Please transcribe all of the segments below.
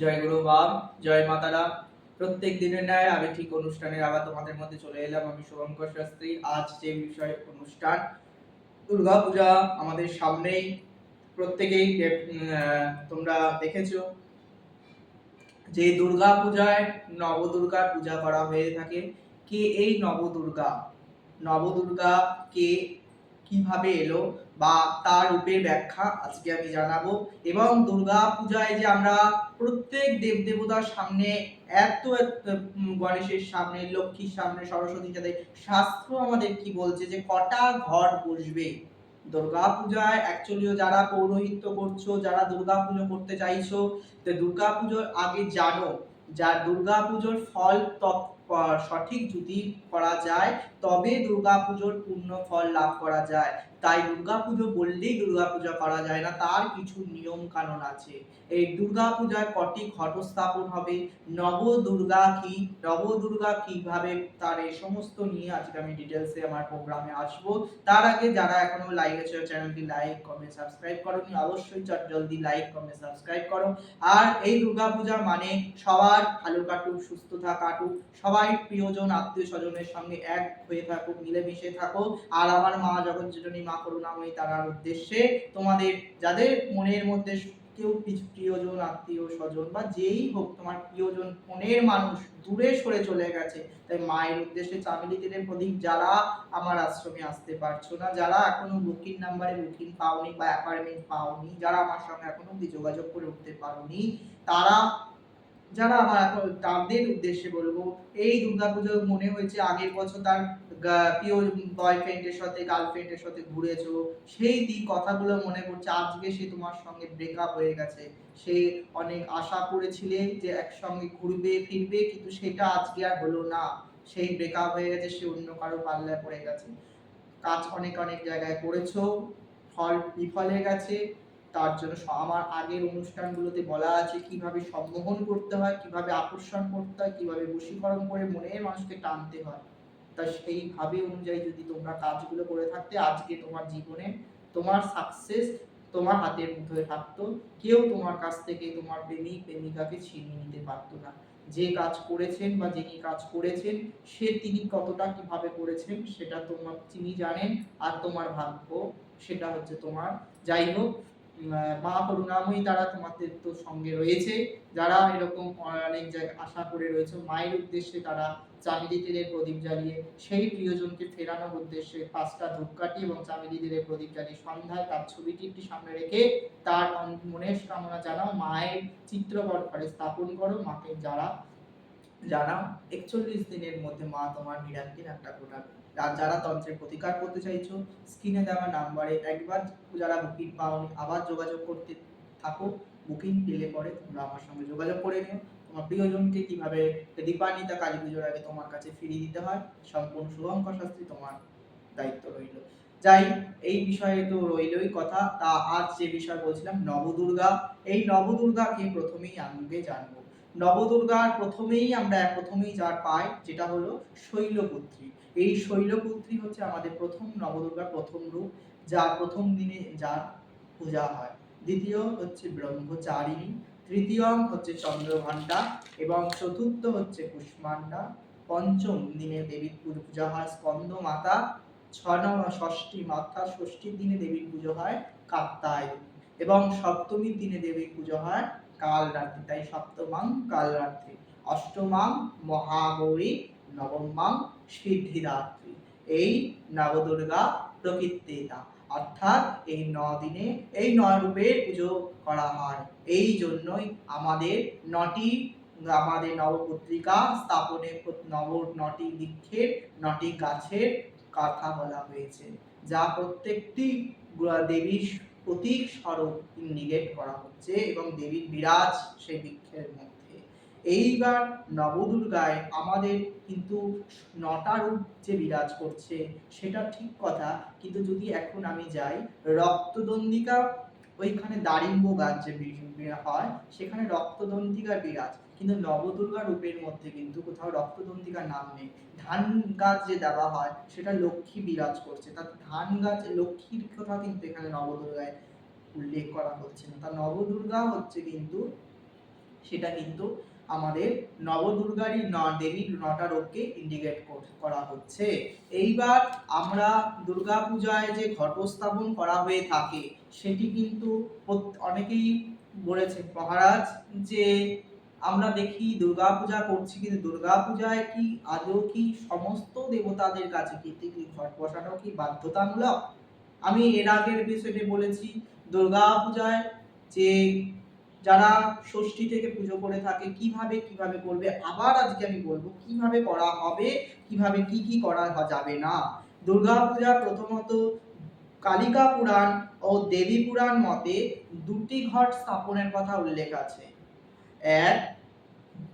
জয় গুরু বাম জয় মাতারা প্রত্যেক দিনের ন্যায় আমি ঠিক অনুষ্ঠানের আবার তোমাদের মধ্যে চলে এলাম। আমি শুভঙ্কর শাস্ত্রী। আজ যে বিষয় অনুষ্ঠান, দুর্গা পূজা আমাদের সামনেই। প্রত্যেকেই তোমরা দেখেছ যে দুর্গা পূজায় নবদুর্গার পূজা করা হয়ে থাকে। কে এই নবদুর্গা? নবদুর্গা কে কীভাবে এলো? বা তার রূপের ব্যাখ্যা আজকে আমি জানাব। এবং দুর্গা পূজায় যে আমরা প্রত্যেক দেবদেবতার সামনে এত গণেশের সামনে, লক্ষ্মীর সামনে, সরস্বতীর সাথে শাস্ত্র আমাদের কি বলছে যে কটা ঘর বসবে? দুর্গা পূজায় অ্যাকচুয়ালিও যারা পৌরোহিত্য করছ, যারা দুর্গা পুজো করতে চাইছো, তো দুর্গা পুজোর আগে জানো, যা দুর্গা পুজোর ফল তৎ- সঠিক যদি করা যায় তবে দুর্গা পুজোর পূর্ণ ফল লাভ করা যায়। তাই দুর্গা পুজো বললেই দুর্গা পূজা করা যায় না, তার কিছু নিয়ম কানুন আছে। এই দুর্গা পূজায় কটি ঘট স্থাপন হবে? নব দুর্গা কি নব দুর্গা কীভাবে তার এই সমস্ত নিয়ে আজকে আমি ডিটেলসে আমার প্রোগ্রামে আসব। তার আগে যারা এখনও লাইক আছে চ্যানেলটি লাইক কমেন্ট সাবস্ক্রাইব করোনি, অবশ্যই চট জলদি লাইক কমেন্ট সাবস্ক্রাইব করো। আর এই দুর্গা পূজা মানে সবার ভালো কাটুক, সুস্থ থাকা, কাটুক। সবাই প্রিয়জন আত্মীয় স্বজনের সঙ্গে এক হয়ে থাকুক, মিলেমিশে থাকো আর আমার মা জগৎ জননী মা করুণাময়ী তারার উদ্দেশ্যে তোমাদের, যাদের মনের মধ্যে কেউ কিছু প্রিয়জন, আত্মীয়, স্বজন বা যেই হোক, তোমার প্রিয়জন, মনের মানুষ দূরে সরে চলে গেছে, তাই মায়ের উদ্দেশ্যে চামেলি তেলের প্রদীপ যারা আমার আশ্রমে আসতে পারছ না। যারা এখনও বুকিং নাম্বারে বুকিং পাওনি বা অ্যাপার্টমেন্ট পাওনি, যারা আমার সঙ্গে এখনও অব্দি যোগাযোগ করে উঠতে পারোনি, তারা যারা আমার এখন তাদের উদ্দেশ্যে বলব, এই দুর্গাপুজো মনে হয়েছে আগের বছর তার প্রিয় বয়ফ্রেন্ডের সাথে গার্লফ্রেন্ডের সাথে ঘুরেছো, সেই দিক কথাগুলো মনে পড়ছে। আজকে সে তোমার সঙ্গে ব্রেকআপ হয়ে গেছে। সে অনেক আশা করেছিলে যে একসঙ্গে ঘুরবে, ফিরবে, কিন্তু সেটা আজকে আর হলো না। সেই ব্রেকআপ হয়ে গেছে, সে অন্য কারও পাল্লায় পড়ে গেছে। কাজ অনেক অনেক জায়গায় করেছ, ফল বিফলে গেছে। তার জন্য আমার আগের অনুষ্ঠানগুলোতে বলা আছে কীভাবে সম্মোহন করতে হয়, কীভাবে আকর্ষণ করতে হয়, কীভাবে বশীকরণ করে মনের মানুষকে টানতে হয়। তা সেইভাবে অনুযায়ী যদি তোমরা কাজগুলো করে থাকতে, আজকে তোমার জীবনে তোমার সাকসেস তোমার হাতের মুঠোয় থাকতো। কেউ তোমার কাছ থেকে তোমার প্রেমিক, প্রেমিকাকে ছিনিয়ে নিতে পারতো না। যে কাজ করেছেন বা যিনি কাজ করেছেন, সে তিনি কতটা কীভাবে করেছেন, সেটা তোমার তিনি জানেন। আর তোমার ভাগ্য, সেটা হচ্ছে তোমার যাই হোক মা করুণাময়ী তারা তোমাদের তো সঙ্গে রয়েছে। যারা এরকম অনেক জায়গায় আশা করে রয়েছে, মায়ের উদ্দেশ্যে তারা চামেলি প্রদীপ জ্বালিয়ে, সেই প্রিয়জনকে ফেরানোর উদ্দেশ্যে পাঁচটা ধূপকাঠি এবং চামেলি প্রদীপ জ্বালিয়ে সন্ধ্যায় তার ছবিটি একটি সামনে রেখে তার মনের কামনা জানাও, মায়ের চিত্রপট ঘরে স্থাপন করো, মাকে যারা জানাও, একচল্লিশ দিনের মধ্যে মা তোমার মিরাক্কেল একটা আর যারা তন্ত্রের প্রতিকার করতে চাইছো স্ক্রিনে দেওয়া নাম্বারে একবার যারা বুকিং পাওনি, আবার যোগাযোগ করতে থাকো। বুকিং পেলে পরে তোমরা আমার সঙ্গে যোগাযোগ করে নিও। তোমার প্রিয়জনকে কীভাবে দীপান্বিতা কালী পুজোর আগে তোমার কাছে ফিরিয়ে দিতে হয়, সম্পূর্ণ শুভঙ্কর শাস্ত্রী তোমার দায়িত্ব রইল। যাই, এই বিষয়ে তো রইলই কথা। তা আজ যে বিষয় বলছিলাম, নবদুর্গা। এই নবদুর্গাকে প্রথমেই আগে জানব। নবদুর্গার প্রথমেই আমরা, প্রথমেই যার পাই যেটা হলো শৈলপুত্রী। এই শৈলপুত্রী হচ্ছে আমাদের প্রথম নবদুর্গার প্রথম রূপ, যা প্রথম দিনে যার পূজা হয়। দ্বিতীয় হচ্ছে ব্রহ্মচারিণী, তৃতীয় হচ্ছে চন্দ্রঘণ্টা এবং চতুর্থ হচ্ছে কুষ্মান্ডা পঞ্চম দিনে দেবীর পূজা হয় স্কন্দ মাতা। ছ ষষ্ঠী মাতা ষষ্ঠীর দিনে দেবীর পুজো হয় কাত্তায় এবং সপ্তমীর দিনে দেবীর পুজো হয় কাল রাত্রি তাই সপ্তমাং কাল রাত্রি অষ্টমাং মহাগৌরী। নবমাং সিদ্ধিদাত্রী। এই নবদুর্গা প্রকৃতিতা। অর্থাৎ এই ন দিনে এই নয় রূপের পুজো করা হয়। এই জন্যই আমাদের নটি, আমাদের নবপত্রিকা স্থাপনে নব, নটি বৃক্ষের, নটি গাছের কথা বলা হয়েছে, যা প্রত্যেকটি দেবীর প্রতীক স্বরূপ ইন্ডিকেট করা হচ্ছে এবং দেবীর বিরাজ সেই বৃক্ষের মধ্যে। এইবার নবদুর্গায় আমাদের কিন্তু নটা রূপ যে বিরাজ করছে, সেটা ঠিক কথা, কিন্তু যদি এখন আমি যাই রক্তদন্দিকা ওইখানে দারিম্ব গাছ যে হয়, সেখানে রক্তদন্তিকার বিরাজ। কিন্তু নবদুর্গা রূপের মধ্যে কিন্তু কোথাও রক্তদন্তিকার নাম নেই। ধান গাছ যে দেওয়া হয়, সেটা লক্ষ্মী বিরাজ করছে। তার ধান গাছ, লক্ষ্মীর কথা কিন্তু এখানে নবদুর্গায় উল্লেখ করা হচ্ছে না। তা নবদুর্গা হচ্ছে কিন্তু, সেটা কিন্তু আমাদের নবদুর্গারই ন দেবীর নটা রোগকে ইন্ডিকেট করা হচ্ছে। এইবার আমরা দুর্গা পূজায় যে ঘটস্থাপন করা হয়ে থাকে, সেটি কিন্তু অনেকেই বলেছে মহারাজ, যে আমরা দেখি দুর্গা পূজা করছি, কিন্তু দুর্গা পূজায় কি আদৌ কি সমস্ত দেবতাদের কাছে কীর্তি ঘট বসানো কি বাধ্যতামূলক? আমি এর আগের এপিসোডে বলেছি, দুর্গা পূজায় যে যারা ষষ্ঠী থেকে পুজো করে থাকে, কীভাবে কীভাবে করবে? আবার আজকে আমি বলব, কীভাবে করা হবে, কীভাবে কি কি করা যাবে না? দুর্গা পূজা প্রথমত কালিকা পুরাণ ও দেবী পুরাণ মতে দুটি ঘট স্থাপনের কথা উল্লেখ আছে। এক,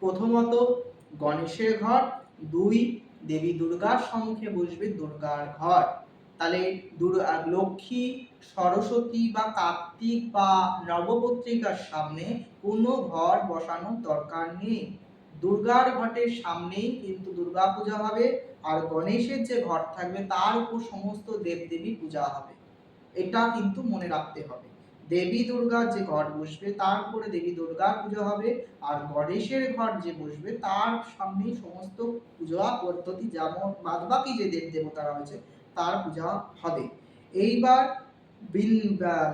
প্রথমত গণেশের ঘর দুই, দেবী দুর্গার সম্মুখে বসবে দুর্গার ঘর তাহলে লক্ষ্মী, সরস্বতী বা কার্তিক বা নবপত্রিকার সামনে কোনো ঘর বসানোর দরকার নেই। দুর্গার ঘটের সামনেই কিন্তু দুর্গা পূজা হবে আর গণেশের যে ঘর থাকবে তার উপর সমস্ত দেবদেবী পূজা হবে। এটা কিন্তু মনে রাখতে হবে। দেবী দুর্গার যে ঘর বসবে তার উপরে দেবী দুর্গার পূজা হবে আর গণেশের ঘর যে বসবে তার সামনেই সমস্ত পূজা পদ্ধতি যেমন বাদবাকি যে দেব দেবতারা রয়েছে তার পূজা হবে। এইবার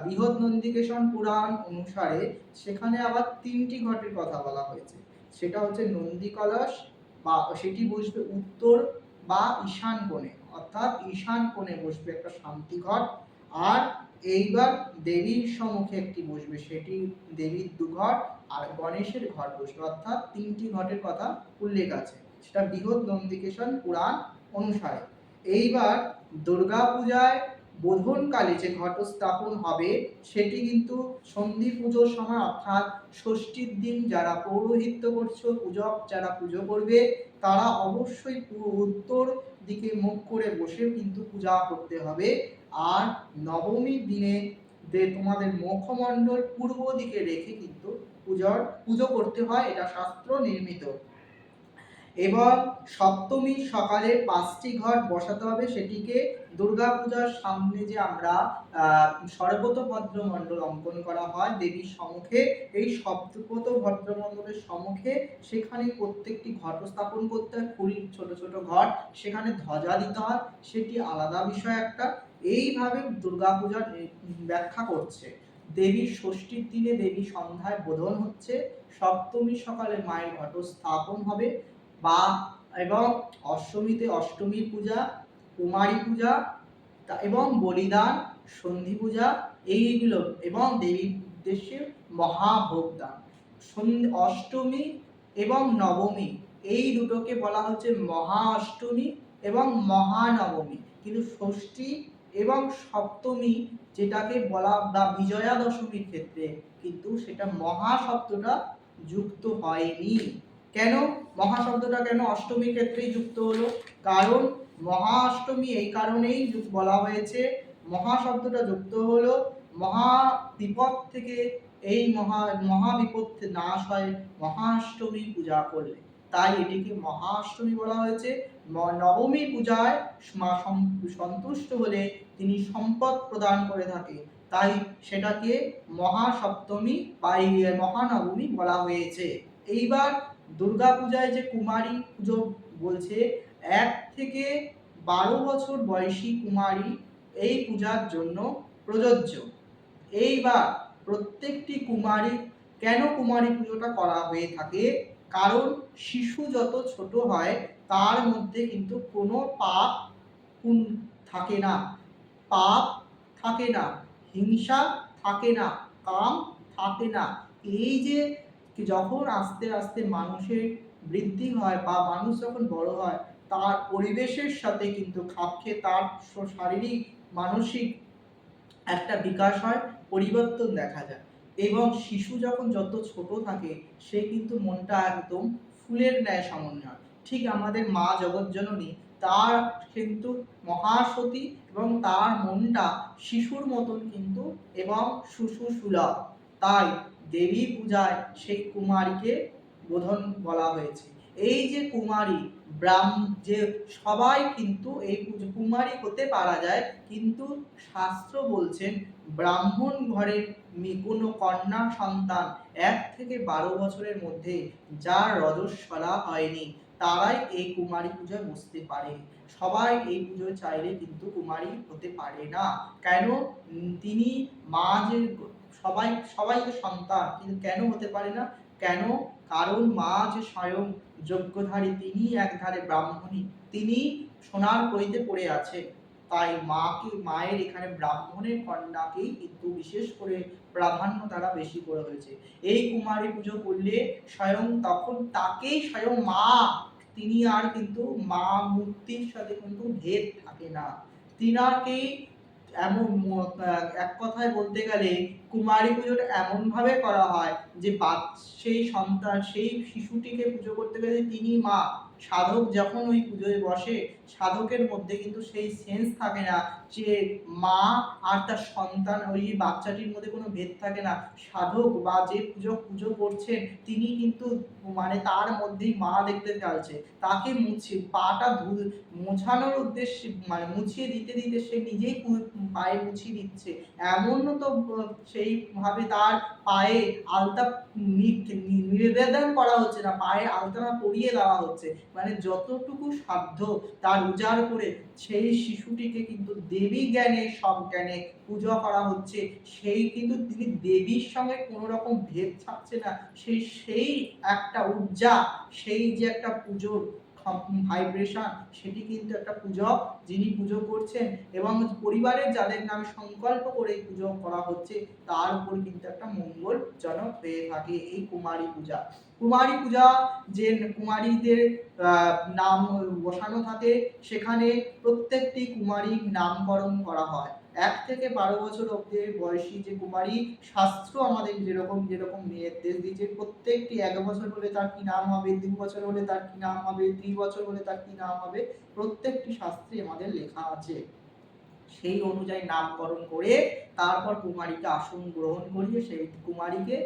বৃহৎ নন্দিকেশন পুরাণ অনুসারে সেখানে আবার তিনটি ঘটের কথা বলা হয়েছে। সেটা হচ্ছে নন্দী কলস বা সেটি বসবে উত্তর বা ঈশান কোণে। অর্থাৎ ঈশান কোণে বসবে একটা শান্তি ঘট আর এইবার দেবীর সম্মুখে একটি বসবে, সেটি দেবীর দুঘর আর গণেশের ঘর বসবে। অর্থাৎ তিনটি ঘটের কথা উল্লেখ আছে। সেটা বৃহৎ নন্দিকেশন পুরাণ অনুসারে। এইবার দুর্গা পূজায় বোধনকালে যে ঘট স্থাপন হবে, সেটি কিন্তু সন্ধি পুজোর সময় অর্থাৎ ষষ্ঠীর দিন যারা পৌরোহিত্য করছ, পূজক যারা পুজো করবে, তারা অবশ্যই উত্তর দিকে মুখ করে বসে কিন্তু পূজা করতে হবে। আর নবমীর দিনে যে তোমাদের মুখমণ্ডল পূর্ব দিকে রেখে কিন্তু পূজার, পুজো করতে হয়, এটা শাস্ত্র নির্মিত। এবং সপ্তমীর সকালে পাঁচটি ঘট বসাতে হবে। সেটিকে দুর্গা পূজার সামনে যে আমরা আহ, সর্বত ভদ্রমণ্ডল অঙ্কন করা হয় দেবীর সম্মুখে এই সপ্তপত ভদ্রমণ্ডলের সম্মুখে সেখানে প্রত্যেকটি ঘট স্থাপন করতে হয়। কুড়ির ছোট ছোট ঘট সেখানে ধ্বজা দিতে হয়। সেটি আলাদা বিষয় একটা। এইভাবে দুর্গা পূজার ব্যাখ্যা করছে। দেবীর ষষ্ঠীর দিনে দেবী সন্ধ্যায় বোধন হচ্ছে। সপ্তমীর সকালে মায়ের ঘট স্থাপন হবে। বা এবং অষ্টমীতে অষ্টমী পূজা, কুমারী পূজা এবং বলিদান, সন্ধি পূজা এইগুলো এবং দেবীর উদ্দেশ্যে মহাভোগদান। সন্ধি, অষ্টমী এবং নবমী, এই দুটোকে বলা হচ্ছে মহা অষ্টমী এবং মহানবমী। কিন্তু ষষ্ঠী এবং সপ্তমী যেটাকে বলা বা বিজয়া দশমীর ক্ষেত্রে কিন্তু সেটা মহা শব্দটা যুক্ত হয়নি। কেন? মহা শব্দটা কেন অষ্টমীর ক্ষেত্রেই যুক্ত হলো? কারণ মহা অষ্টমী এই কারণেই বলা হয়েছে মহা শব্দটা যুক্ত হলো মহা বিপদ থেকে এই মহা মহা বিপদ নাশ হয়, মহাষ্টমী পূজা করলে। তাই এটিকে মহাষ্টমী বলা হয়েছে। নবমী পূজায় মা সন্তুষ্ট হলে তিনি সম্পদ প্রদান করে থাকে তাই সেটাকে মহাসপ্তমী বা মহানবমী বলা হয়েছে। এইবার দুর্গা পূজায় যে কুমারী পুজো বলছে, এক থেকে বারো বছর বয়সী কুমারী এই পূজার জন্য প্রযোজ্য। এইবার প্রত্যেকটি কুমারী, কেন কুমারী পুজোটা করা হয়ে থাকে? কারণ শিশু যত ছোট হয়, তার মধ্যে কিন্তু কোনো পাপ থাকে না। পাপ থাকে না, হিংসা থাকে না, কাম থাকে না। এই যে যখন আস্তে আস্তে মানুষের বৃদ্ধি হয় বা মানুষ যখন বড় হয়, তার পরিবেশের সাথে কিন্তু খাপ খেয়ে তার শারীরিক, মানসিক একটা বিকাশ হয়, পরিবর্তন দেখা যায়। এবং শিশু যখন যত ছোট থাকে, সে কিন্তু মনটা একদম ফুলের ন্যায় সামান্য। হয় ঠিক আমাদের মা জগৎজননী তার কিন্তু মহাসতী এবং তার মনটা শিশুর মতন কিন্তু এবং সুষু সুলভ তাই দেবী পূজায় সেই কুমারীকে বোধন বলা হয়েছে। এই যে কুমারী, ব্রাহ্ম, যে সবাই কিন্তু এই কুমারী হতে পারা যায়, কিন্তু শাস্ত্র বলছেন ব্রাহ্মণ ঘরের কোনো কন্যা সন্তান এক থেকে বারো বছরের মধ্যে যার রজস্বলা হয়নি, তারাই এই কুমারী পূজায় বসতে পারে। সবাই এই পুজো চাইলে কিন্তু কুমারী হতে পারে না। কেন? তিনি মা যে সবাই সবাই তো সন্তান, কিন্তু কেন হতে পারে না? কেন? কারণ মা যে স্বয়ং যজ্ঞধারী তিনি একধারে ব্রাহ্মণী তিনি সোনার কইতে পড়ে আছে। তাই মাকে, মায়ের এখানে ব্রাহ্মণের কন্যাকেই কিন্তু বিশেষ করে প্রাধান্য তারা বেশি করে হয়েছে এই কুমারী পুজো করলে স্বয়ং, তখন তাকেই স্বয়ং মা, তিনি আর কিন্তু মা মূর্তির সাথে কিন্তু ভেদ থাকে না। তিনাকেই এমন এক কথায় বলতে গেলে কুমারী পুজোটা এমন ভাবে করা হয় যে বাপ সেই সন্তান, সেই শিশুটিকে পুজো করতে গেলে তিনি মা, সাধক যখন ওই পুজোয় বসে সাধকের মধ্যে কিন্তু সেই সেন্স থাকে না যে মা আর তার সন্তান ওই বাচ্চাটির মধ্যে কোনো ভেদ থাকে না। সাধক বা যে পুজো পুজো করছেন, তিনি কিন্তু মানে তার মধ্যেই মা দেখতে চাইছে। তাকে মুছে, পাটা ধু মোছানোর উদ্দেশ্যে মানে মুছিয়ে দিতে দিতে সে নিজেই পায়ে মুছিয়ে দিচ্ছে। এমন তো সেইভাবে তার পায়ে আলতা নিবেদন করা হচ্ছে না পায়ে আলতা পরিয়ে দেওয়া হচ্ছে। মানে যতটুকু সাধ্য তার উজাড় করে সেই শিশুটিকে কিন্তু দেবী জ্ঞানে, সব জ্ঞানে পূজা করা হচ্ছে। সেই কিন্তু তিনি দেবীর সঙ্গে কোনো রকম ভেদ থাকছে না। সেই সেই একটা উর্জা, সেই যে একটা পুজোর ভাইব্রেশন সেটি কিন্তু একটা পূজক যিনি পুজো করছেন এবং পরিবারের যাদের নামে সংকল্প করে এই পুজো করা হচ্ছে, তার উপর কিন্তু একটা মঙ্গলজনক হয়ে থাকে এই কুমারী পূজা। কুমারী পূজা যে কুমারীদের নাম বসানো থাকে, সেখানে প্রত্যেকটি কুমারীর নামকরণ করা হয়। এক থেকে বারো বছর অব্দি বয়সী যে কুমারী, শাস্ত্র আমাদের যেরকম যেরকম নির্দেশ দিয়েছে, প্রত্যেকটি এক বছর হলে তার কি নাম হবে, দু বছর হলে তার কি নাম হবে তিন বছর হলে তার কি নাম হবে, প্রত্যেকটি শাস্ত্রে আমাদের লেখা আছে। সেই অনুযায়ী নামকরণ করে তারপর কুমারীকে আসন গ্রহণ করিয়ে সেই কুমারীকে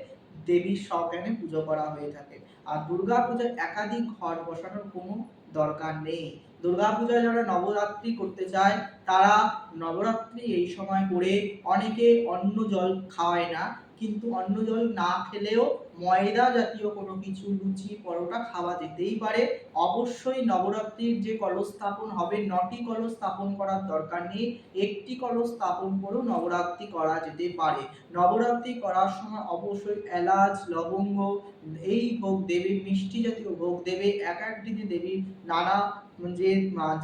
দেবীর সজ্ঞানে পুজো করা হয়ে থাকে। আর দুর্গা পূজায় একাধিক ঘর বসানোর কোনো দরকার নেই। দুর্গা পূজায় যারা নবরাত্রি করতে চায়, তারা নবরাত্রি এই সময় করে অনেকে অন্ন জল খাওয়ায় না। কিন্তু অন্ন জল না খেলেও ময়দা জাতীয় কোনো কিছু, লুচি, পরোটা খাওয়া যেতেই পারে। অবশ্যই নবরাত্রির যে কলস স্থাপন হবে, নটি কলস স্থাপন করার দরকার নেই। একটি কলস স্থাপন করেও নবরাত্রি করা যেতে পারে। নবরাত্রি করার সময় অবশ্যই এলাচ, লবঙ্গ, এই ভোগ দেবে, মিষ্টি জাতীয় ভোগ দেবে। এক এক দিনে দেবীর নানা যে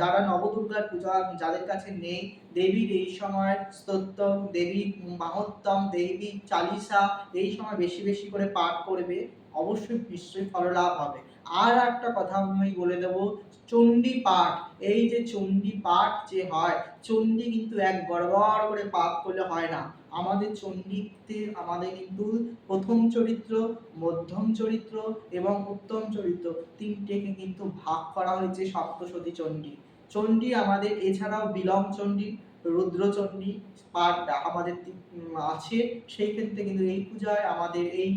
যারা নবদুর্গার পূজা যাদের কাছে নেই, দেবীর এই সময় স্তোত্তম দেবীর মাহত্তম দেবী চালিসা, এই সময় বেশি বেশি করে পাঠ করবে, অবশ্যই নিশ্চয়ই ফললাভ হবে। আর একটা কথা আমি বলে দেবো, চণ্ডী পাঠ, এই যে চণ্ডী পাঠ যে হয়, চণ্ডী কিন্তু এক গড়গড় করে পাঠ করলে হয় না। আমাদের চণ্ডীতে আমাদের কিন্তু প্রথম চরিত্র, মধ্যম চরিত্র এবং উত্তম চরিত্র তিনটেকে কিন্তু ভাগ করা হয়েছে সপ্তশতী চণ্ডী। চণ্ডী আমাদের এছাড়াও বিলম চণ্ডী রুদ্রচণ্ডী পাঠ আমাদের আছে। সেই ক্ষেত্রে কিন্তু এই পূজায় আমাদের এই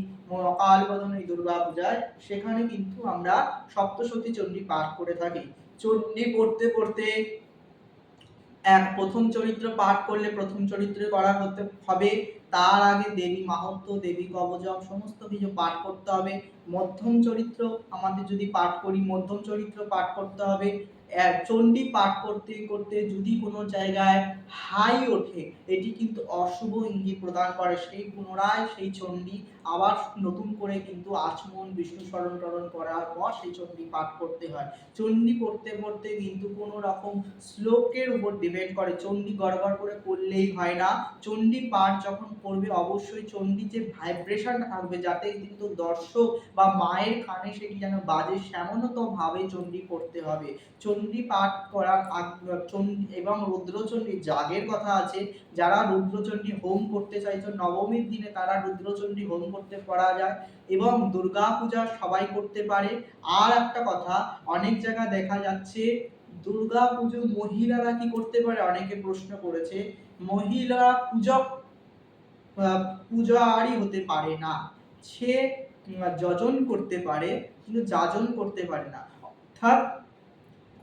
অকাল বোধন এই দুর্গা পূজায় সেখানে কিন্তু আমরা সপ্তশতী চণ্ডী পাঠ করে থাকি। চণ্ডী পড়তে পড়তে এক প্রথম চরিত্র পাঠ করলে প্রথম চরিত্রে করা হতে হবে। তার আগে দেবী মাহাত্ম, দেবী কবজম, সমস্ত কিছু পাঠ করতে হবে। মধ্যম চরিত্র আমাদের যদি পাঠ করি, মধ্যম চরিত্র পাঠ করতে হবে। চণ্ডী পাঠ করতে করতে যদি কোনো জায়গায় হাই ওঠে, এটি কিন্তু অশুভ ইঙ্গিত প্রদান করে। সেই পুনরায় সেই চণ্ডী আবার নতুন করে কিন্তু আচমন, বিষ্ণু স্মরণ টরণ করার পর সেই চণ্ডী পাঠ করতে হয়। চণ্ডী পড়তে পড়তে কিন্তু কোনো রকম শ্লোকের উপর ডিপেন্ড করে। চণ্ডী গড়বড় করে করলেই হয় না। চণ্ডী পাঠ যখন করবে অবশ্যই চণ্ডী যে ভাইব্রেশনটা থাকবে, যাতে কিন্তু দর্শক বা মায়ের কানে সেটি যেন বাজে সেমনত ভাবে চণ্ডী পড়তে হবে। চণ্ডী পাঠ করার এবং রুদ্রচণ্ডী যাগের কথা আছে। যারা রুদ্রচণ্ডী হোম করতে চাইছো নবমীর দিনে তারা রুদ্রচণ্ডী হোম করতে পারা যায় এবং দুর্গা পূজা সবাই করতে পারে। আর একটা কথা অনেক জায়গা দেখা যাচ্ছে দুর্গা পুজো মহিলারা কি করতে পারে? অনেকে প্রশ্ন করেছে মহিলা পূজক আহ, পূজারই হতে পারে না। সে যজন করতে পারে কিন্তু যাজন করতে পারে না। অর্থাৎ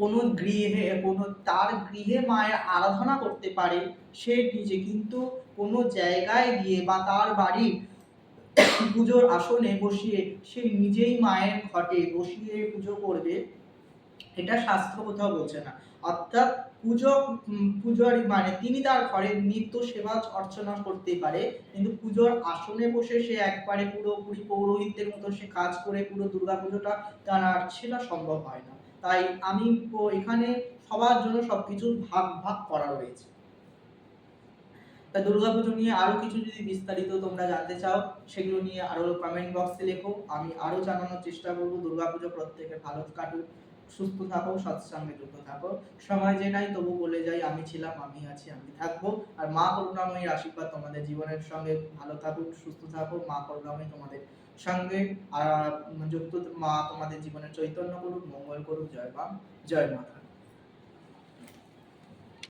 কোনো গৃহে, কোনো তার গৃহে মায়ের আরাধনা করতে পারে, সে নিজে কিন্তু কোনো জায়গায় গিয়ে বা তার বাড়ির পুজোর আসনে বসিয়ে সে নিজেই মায়ের ঘটে বসিয়ে পুজো করবে, এটা শাস্ত্র কোথাও বলছে না। অর্থাৎ পুজো পূজারি মানে তিনি তার ঘরে নিত্য সেবা অর্চনা করতে পারে, কিন্তু পুজোর আসনে বসে সে একবারে পুরোপুরি পৌরোহিত্যের মতো সে কাজ করে পুরো দুর্গা পুজোটা তার আর সেটা সম্ভব হয় না। তাই আমি এখানে সবার জন্য সবকিছু ভাগ ভাগ করা রয়েছে। তা দুর্গাপুজো নিয়ে আরও কিছু যদি বিস্তারিত তোমরা জানতে চাও, সেগুলো নিয়ে আরও কমেন্ট বক্সে লেখো। আমি আরও জানানোর চেষ্টা করব। দুর্গাপুজো প্রত্যেকের ভালো কাটুক, সুস্থ থাকো, সৎসঙ্গে যুক্ত থাকো। সময় যে নাই, তবু বলে যাই, আমি ছিলাম, আমি আছি, আমি থাকব। আর মা করুণাময়ীর আশীর্বাদ তোমাদের জীবনের সঙ্গে ভালো থাকুক, সুস্থ থাকো মা করুণাময়ী তোমাদের সঙ্গে যুক্ত মা তোমাদের জীবনে চৈতন্য করুক মঙ্গল করুক জয় মা জয় মাতা।